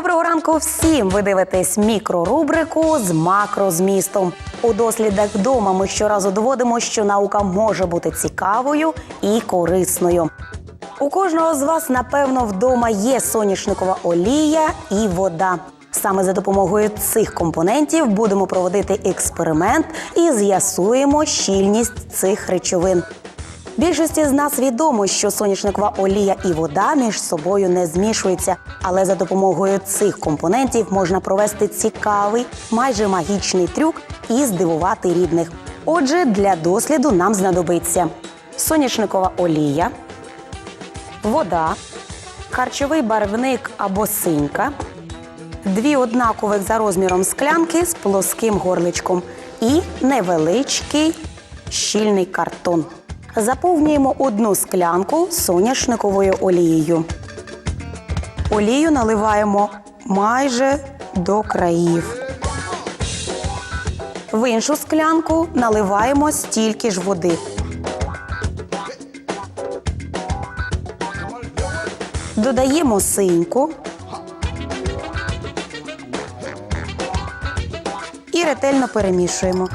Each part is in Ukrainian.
ранку всім! Ви дивитесь мікрорубрику з макрозмістом. У дослідах вдома ми щоразу доводимо, що наука може бути цікавою і корисною. У кожного з вас, напевно, вдома є соняшникова олія і вода. Саме за допомогою цих компонентів будемо проводити експеримент і з'ясуємо щільність цих речовин. Більшості з нас відомо, що соняшникова олія і вода між собою не змішуються, але за допомогою цих компонентів можна провести цікавий, майже магічний трюк і здивувати рідних. Отже, для досліду нам знадобиться соняшникова олія, вода, харчовий барвник або синька, дві однакових за розміром склянки з плоским горличком і невеличкий щільний картон. Заповнюємо одну склянку соняшниковою олією. Олію наливаємо майже до країв. В іншу склянку наливаємо стільки ж води. Додаємо синьку і ретельно перемішуємо.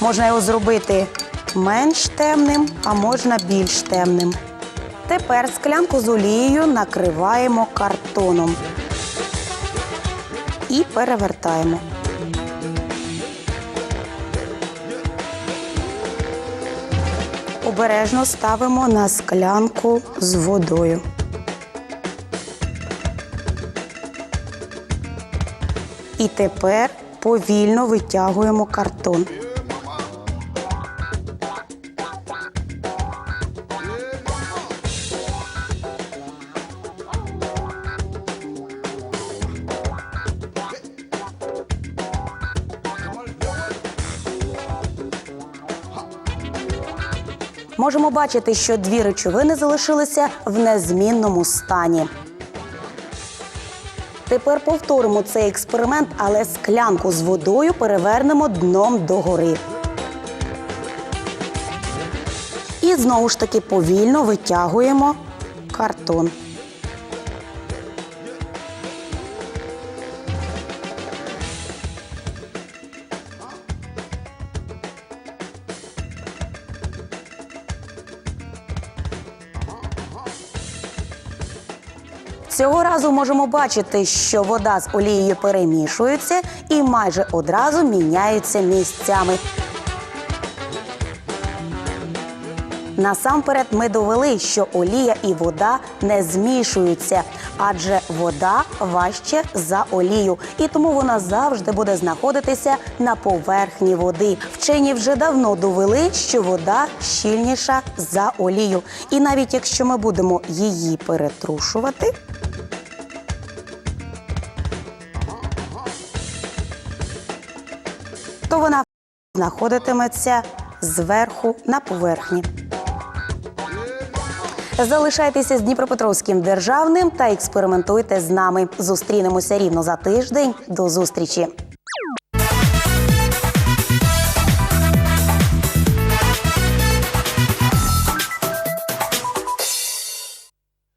Можна його зробити менш темним, а можна більш темним. Тепер склянку з олією накриваємо картоном і перевертаємо. Обережно ставимо на склянку з водою. І тепер повільно витягуємо картон. Можемо бачити, що дві речовини залишилися в незмінному стані. Тепер повторимо цей експеримент, але склянку з водою перевернемо дном догори. І знову ж таки повільно витягуємо картон. Цього разу можемо бачити, що вода з олією перемішується і майже одразу міняються місцями. Насамперед ми довели, що олія і вода не змішуються, адже вода важче за олію, і тому вона завжди буде знаходитися на поверхні води. Вчені вже давно довели, що вода щільніша за олію. І навіть якщо ми будемо її перетрушувати, то вона знаходитиметься зверху на поверхні. Залишайтеся з Дніпропетровським державним та експериментуйте з нами. Зустрінемося рівно за тиждень. До зустрічі!